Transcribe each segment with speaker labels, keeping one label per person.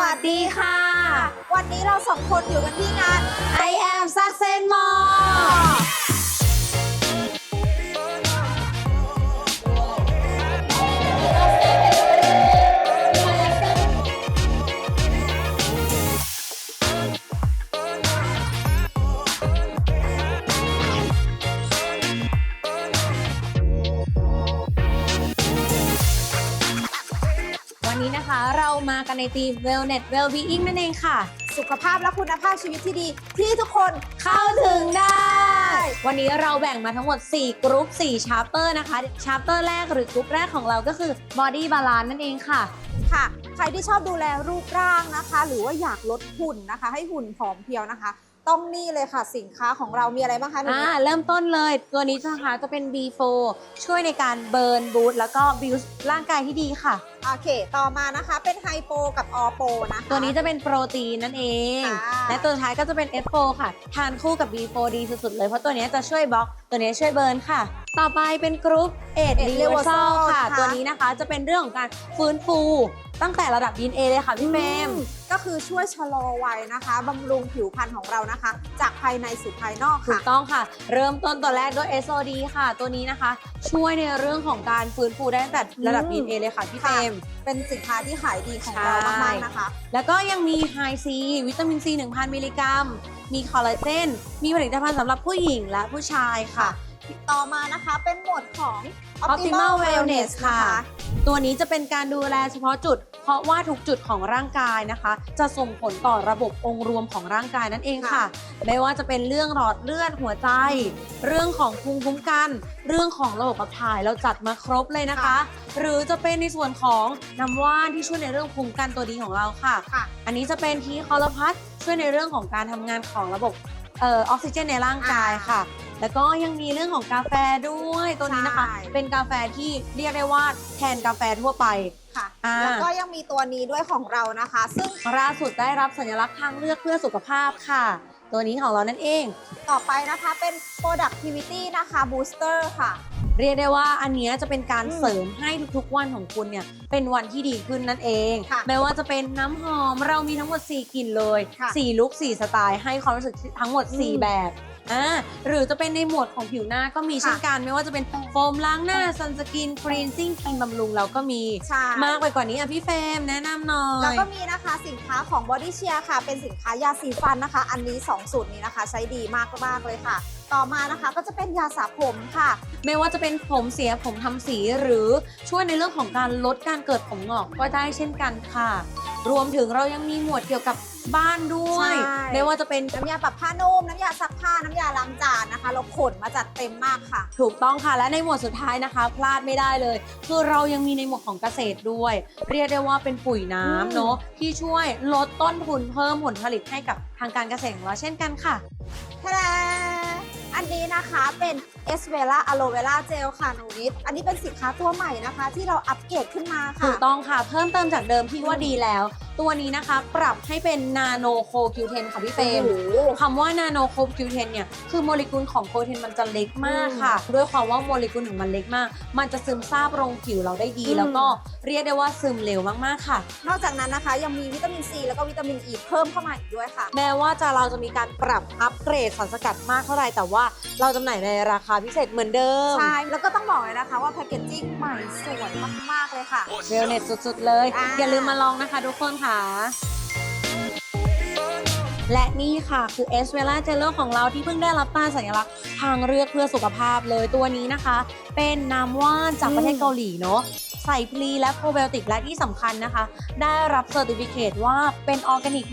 Speaker 1: วัสดีค่ะ
Speaker 2: วันนี้เราสองคนอยู่กันที่งาน
Speaker 1: I am Success More วันนี้นะคะ เรามากันในทีม Wellness Wellbeing นั่นเองค่ะ
Speaker 2: สุขภาพและคุณภาพชีวิตที่ดี ที่ทุกคน
Speaker 1: เข้าถึงได้ วันนี้เราแบ่งมาทั้งหมด 4 กรุ๊ป 4 ชาร์เตอร์นะคะชาร์เตอร์แรกหรือกรุ๊ปแรกของเราก็คือ Body Balance นั่นเองค่ะ
Speaker 2: ค่ะ ใครที่ชอบดูแลรูปร่างนะคะ หรือว่าอยากลดหุ่นนะคะ ให้หุ่นผอมเพรียวนะคะ ต้องนี่เลยค่ะสินค้าของเรามีอะไรบ้างคะหนู
Speaker 1: อ่า
Speaker 2: นิด
Speaker 1: เริ่มต้นเลยตัวนี้นะคะจะเป็น B4 ช่วยในการเบิร์นบูตแล้วก็บิวร่างกายที่ดีค่ะ
Speaker 2: โอเค ต่อมานะคะเป็นไฮโปกับออโปนะคะ
Speaker 1: ตัวนี้จะเป็นโปรตีนนั่นเอง
Speaker 2: ค่ะ
Speaker 1: และตัวสุดท้ายก็จะเป็น F4 ค่ะ ทานคู่กับ B4 ดีสุดๆเลย เพราะตัวนี้จะช่วยบล็อก ตัวนี้ช่วยเบิร์นค่ะ ต่อไปเป็นกรุ๊ปเอ็ด
Speaker 2: Ed
Speaker 1: รีเวอร์ซ
Speaker 2: Reversal
Speaker 1: ค่ะ
Speaker 2: นะคะ
Speaker 1: ตัวนี้นะคะจะเป็นเรื่องของการฟื้นฟู ตั้งแต่ระดับ DNA เลยค่ะพี่เมม
Speaker 2: ก็คือช่วยชะลอวัยนะคะบำรุงผิวพรรณของเรานะคะ จากภายในสู่ภายนอก
Speaker 1: ถู
Speaker 2: ค่ะ
Speaker 1: กต้องค่ะ เริ่มต้นตัวแรกด้วย SOD ค่ะ ตัวนี้นะคะ ช่วยในเรื่องของการฟื้นฟูได้ตั้งแต่ระดับ
Speaker 2: อืม
Speaker 1: DNA เลยค่ะพี่เฟ
Speaker 2: ค่ะ
Speaker 1: รม
Speaker 2: เป็นสินค้าที่ขายดีของเรา
Speaker 1: ใช่
Speaker 2: มากๆนะคะ
Speaker 1: แล้วก็ยังมี High C วิตามิน C 1000 มิลลิกรัม มีคอลลาเจน มีผลิตภัณฑ์สำหรับผู้หญิงและผู้ชายค่ะ
Speaker 2: ต่อมานะคะเป็นหมวดของ
Speaker 1: Optimal Wellness ค่ะ
Speaker 2: นะคะ
Speaker 1: ตัวนี้จะเป็นการดูแลเฉพาะจุด เพราะว่าทุกจุดของร่างกายนะคะ จะส่งผลต่อระบบองค์รวมของร่างกายนั่นเองค่ะ ไม่ว่าจะเป็นเรื่องหลอดเลือดหัวใจ เรื่องของภูมิคุ้มกัน เรื่องของระบบขับถ่ายเราจัดมาครบเลยนะคะ หรือจะเป็นในส่วนของน้ำว่านที่ช่วยในเรื่องภูมิคุ้มกันตัวดีของเราค่ะ
Speaker 2: ค่ะ
Speaker 1: อันนี้จะเป็นทีคอลพัทช่วยในเรื่องของการทำงานของระบบเอ่อออกซิเจนในร่างกายค่ะ แล้วก็ยังมีเรื่องของกาแฟด้วยตัวนี้นะคะ
Speaker 2: ใช่
Speaker 1: เป็นกาแฟที่เรียกได้ว่าแทนกาแฟทั่วไป
Speaker 2: ค่ะ
Speaker 1: อ่า
Speaker 2: แล้วก็ยังมีตัวนี้ด้วยของเรานะคะ ซึ่ง
Speaker 1: ล่าสุดได้รับสัญลักษณ์ทางเลือกเพื่อสุขภาพค่ะ ตัวนี้ของเรานั่นเอง
Speaker 2: ต่อไปนะคะเป็น productivity นะคะ booster ค่ะ
Speaker 1: เรียกได้ว่าอันเนี้ยจะเป็นการ
Speaker 2: อืม
Speaker 1: เสริมให้ทุกๆวันของคุณเนี่ยเป็นวันที่ดีขึ้นนั่นเอง
Speaker 2: ค่ะ
Speaker 1: ไม่ว่าจะเป็นน้ำหอมเรามีทั้งหมด 4กลิ่นเลย
Speaker 2: ค่ะ
Speaker 1: 4 ลุค4สไตล์ให้ความรู้สึกทั้งหมด
Speaker 2: อืม
Speaker 1: 4 แบบ อ่าหรือจะเป็นในหมวดของผิวหน้าก็มี
Speaker 2: ค่ะ
Speaker 1: เช่นกัน ไม่ว่าจะเป็นโฟมล้างหน้าซันสกินครีนซิ่งครีมบำรุงเราก็มี
Speaker 2: ใช่
Speaker 1: มากไปกว่านี้อะพี่เฟรมแนะนำหน่อย
Speaker 2: แล้วก็มีนะคะสินค้าของ Body Cheer ค่ะ เป็นสินค้ายาสีฟันนะคะ อันนี้ 2 สูตรนี้นะคะ ใช้ดีมากมากๆเลยค่ะ ต่อมานะคะก็จะเป็นยาสระผมค่ะ
Speaker 1: ไม่ว่าจะเป็นผมเสียผมทำสีหรือช่วยในเรื่องของการลดการเกิดผมงอกก็ได้เช่นกันค่ะ รวมถึงเรายังมีหมวดเกี่ยวกับบ้านด้วย
Speaker 2: ใช่
Speaker 1: ไม่ว่าจะเป็น
Speaker 2: น้ำยาปรับผ้านุ่มน้ำยาซักผ้าน้ำยาล้างจานนะคะ เราขนมาจัดเต็มมากค่ะ
Speaker 1: ถูกต้องค่ะ และในหมวดสุดท้ายนะคะ พลาดไม่ได้เลย คือเรายังมีในหมวดของเกษตรด้วย เรียกได้ว่าเป็นปุ๋ย
Speaker 2: อืม
Speaker 1: น้ำเนาะที่ช่วยลดต้นทุนเพิ่มผลผลิตให้กับทางการเกษตรของเราเช่นกันค่ะ
Speaker 2: ทะเล อันนี้นะคะเป็นเอสเวล่าอะโลเวล่าเจลค่ะหนูนิดอันนี้เป็นสินค้าตัวใหม่นะคะ ที่เราอัปเกรดขึ้นมาค่ะ ถู
Speaker 1: กต้องค่ะ เพิ่มเติมจากเดิมที่ว่าดีแล้วตัวนี้นะคะปรับให้เป็นนาโนโคคิวเทนค่ะพี่เฟรม
Speaker 2: โอ้โห
Speaker 1: คำว่านาโนโคคิวเทนเนี่ยคือโมเลกุลของโปรตีนมันจะเล็กมากค่ะ ด้วยความว่าโมเลกุลของมันเล็กมาก มันจะซึมซาบลงผิวเราได้ดี
Speaker 2: อืม
Speaker 1: แล้วก็เรียกได้ว่าซึมเร็วมากๆค่ะ
Speaker 2: นอกจากนั้นนะคะยังมีวิตามินซีแล้วก็วิตามินอีเพิ่มเข้ามาอีกด้วยค่ะ
Speaker 1: แม้ว่าจะเราจะมีการปรับอัปเกรดสารสกัดมากเท่าไหร่แต่ว่าเราจำหน่ายในราคาพิเศษเหมือนเดิม
Speaker 2: ใช่แล้วก็ต้องบอกเลยนะคะว่าแพคเกจจิ้งใหม่สวยมากๆเลยค่ะ
Speaker 1: เวลเน็ตสุดๆเลย
Speaker 2: อ่า
Speaker 1: อย่าลืมมาลองนะคะทุกคนคะ และนี่ค่ะคือเอสเวล่าเจลเลของเราที่เพิ่งได้รับตราสัญลักษณ์ทางเลือกเพื่อสุขภาพเลยตัวนี้นะคะ เป็นน้ำว่านจากประเทศเกาหลีเนาะใส่พลีและโปรไบโอติกและที่สำคัญนะคะ ได้รับเซอร์ติฟิเคตว่าเป็นออร์แกนิก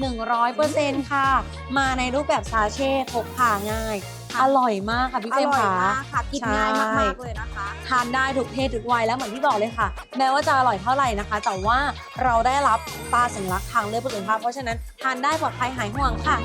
Speaker 1: 100%ค่ะ มาในรูปแบบซาเช่พกพาง่าย อร่อยมากค่ะพี่
Speaker 2: อ
Speaker 1: เฟรม
Speaker 2: ร่อย
Speaker 1: ค่ะ
Speaker 2: มากค่ะกินง่าย
Speaker 1: ใช่
Speaker 2: มากๆเลยนะคะ
Speaker 1: ทานได้ทุกเพศทุกวัยแล้วเหมือนที่บอกเลยค่ะ แม้ว่าจะอร่อยเท่าไหร่นะคะ แต่ว่าเราได้รับตราสัญลักษณ์ทางเลือกเพื่อสุขภาพเพราะฉะนั้นทานได้ปลอดภัยหายห่วงค่ะ